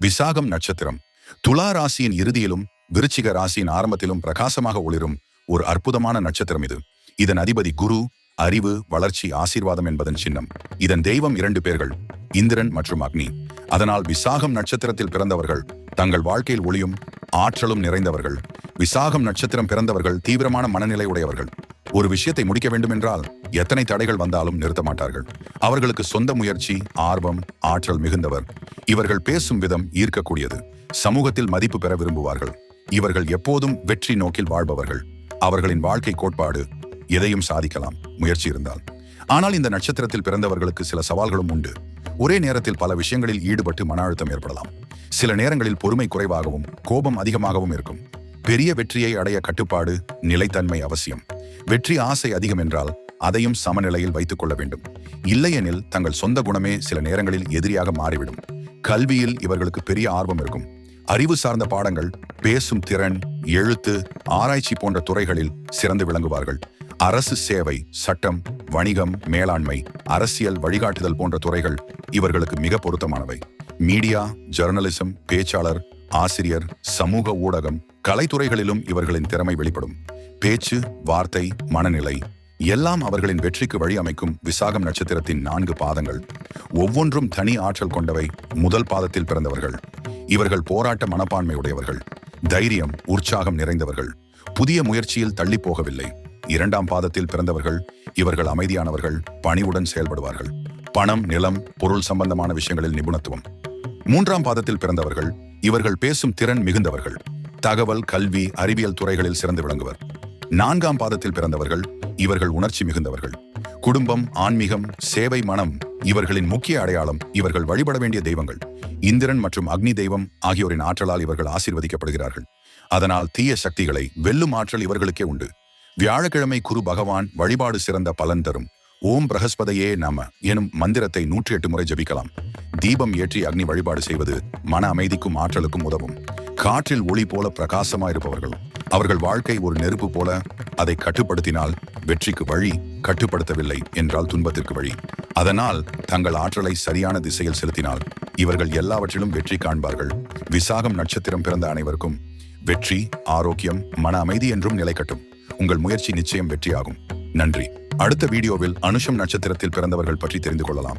விசாகம் நட்சத்திரம். துலா ராசியின் இறுதியிலும் விருச்சிக ராசியின் ஆரம்பத்திலும் பிரகாசமாக ஒளிரும் ஒரு அற்புதமான நட்சத்திரம் இது. இதன் அதிபதி குரு அறிவு வளர்ச்சி ஆசீர்வாதம் என்பதன் சின்னம். இதன் தெய்வம் இரண்டு பேர்கள் இந்திரன் மற்றும் அக்னி. அதனால் விசாகம் நட்சத்திரத்தில் பிறந்தவர்கள் தங்கள் வாழ்க்கையில் ஒளியும் ஆற்றலும் நிறைந்தவர்கள். விசாகம் நட்சத்திரம் பிறந்தவர்கள் தீவிரமான மனநிலை உடையவர்கள். ஒரு விஷயத்தை முடிக்க வேண்டும் என்றால் எத்தனை தடைகள் வந்தாலும் நிறுத்த மாட்டார்கள் அவர்களுக்கு சொந்த முயற்சி ஆர்வம் ஆற்றல் மிகுந்தவர். இவர்கள் பேசும் விதம் ஈர்க்கக்கூடியது. சமூகத்தில் மதிப்பு பெற விரும்புவார்கள். இவர்கள் எப்போதும் வெற்றி நோக்கில் வாழ்பவர்கள். அவர்களின் வாழ்க்கை கோட்பாடு எதையும் சாதிக்கலாம் முயற்சி இருந்தால். ஆனால் இந்த நட்சத்திரத்தில் பிறந்தவர்களுக்கு சில சவால்களும் உண்டு. ஒரே நேரத்தில் பல விஷயங்களில் ஈடுபட்டு மன அழுத்தம் ஏற்படலாம். சில நேரங்களில் பொறுமை குறைவாகவும் கோபம் அதிகமாகவும் இருக்கும். பெரிய வெற்றியை அடைய கட்டுப்பாடு நிலைத்தன்மை அவசியம். வெற்றி ஆசை அதிகம் என்றால் அதையும் சமநிலையில் வைத்துக் கொள்ள வேண்டும். இல்லையெனில் தங்கள் சொந்த குணமே சில நேரங்களில் எதிரியாக மாறிவிடும். கல்வியில் இவர்களுக்கு பெரிய ஆர்வம் இருக்கும். அறிவு சார்ந்த பாடங்கள் பேசும் திறன் எழுத்து ஆராய்ச்சி போன்ற துறைகளில் சிறந்து விளங்குவார்கள். அரசு சேவை சட்டம் வணிகம் மேலாண்மை அரசியல் வழிகாட்டுதல் போன்ற துறைகள் இவர்களுக்கு மிக பொருத்தமானவை. மீடியா ஜெர்னலிசம் பேச்சாளர் ஆசிரியர் சமூக ஊடகம் கலைத்துறைகளிலும் இவர்களின் திறமை வெளிப்படும். பேச்சு வார்த்தை மனநிலை எல்லாம் அவர்களின் வெற்றிக்கு வழி அமைக்கும் விசாகம் நட்சத்திரத்தின் நான்கு பாதங்கள். ஒவ்வொன்றும் தனி ஆற்றல் கொண்டவை முதல் பாதத்தில் பிறந்தவர்கள். இவர்கள் போராட்ட மனப்பான்மையுடையவர்கள். தைரியம் உற்சாகம் நிறைந்தவர்கள். புதிய முயற்சியில் தள்ளி போகவில்லை. இரண்டாம் பாதத்தில் பிறந்தவர்கள் இவர்கள் அமைதியானவர்கள் பணிவுடன் செயல்படுவார்கள். பணம் நிலம் பொருள் சம்பந்தமான விஷயங்களில் நிபுணத்துவம். மூன்றாம் பாதத்தில் பிறந்தவர்கள் இவர்கள் பேசும் திறன் மிகுந்தவர்கள். தகவல் கல்வி அறிவியல் துறைகளில் சிறந்து விளங்குவர். நான்காம் பாதத்தில் பிறந்தவர்கள் இவர்கள் உணர்ச்சி மிகுந்தவர்கள். குடும்பம் ஆன்மீகம் சேவை மனம் இவர்களின் முக்கிய அடையாளம் இவர்கள் வழிபட வேண்டிய தெய்வங்கள். இந்திரன் மற்றும் அக்னி தெய்வம் ஆகியோரின் ஆற்றலால் இவர்கள் ஆசீர்வதிக்கப்படுகிறார்கள். அதனால் தீய சக்திகளை வெல்லும் ஆற்றல் இவர்களுக்கே உண்டு. வியாழக்கிழமை குரு பகவான் வழிபாடு சிறந்த பலன் தரும். ஓம் பிரகஸ்பதையே நம எனும் மந்திரத்தை நூற்றி எட்டு முறை ஜபிக்கலாம். தீபம் ஏற்றி அக்னி வழிபாடு செய்வது மன அமைதிக்கும் ஆற்றலுக்கும் உதவும். காற்றில் ஒளி போல பிரகாசமா இருப்பவர்கள் அவர்கள் வாழ்க்கை ஒரு நெருப்பு போல அதை கட்டுப்படுத்தினால் வெற்றிக்கு வழி கட்டுப்படுத்தவில்லை என்றால் துன்பத்திற்கு வழி. அதனால் தங்கள் ஆற்றலை சரியான திசையில் செலுத்தினால் இவர்கள் எல்லாவற்றிலும் வெற்றி காண்பார்கள். விசாகம் நட்சத்திரம் பிறந்த அனைவருக்கும் வெற்றி ஆரோக்கியம் மன அமைதி என்றும் நிலைக்கட்டும் உங்கள் முயற்சி நிச்சயம் வெற்றியாகும். நன்றி. அடுத்த வீடியோவில் அனுஷம் நட்சத்திரத்தில் பிறந்தவர்கள் பற்றி தெரிந்து கொள்ளலாம்.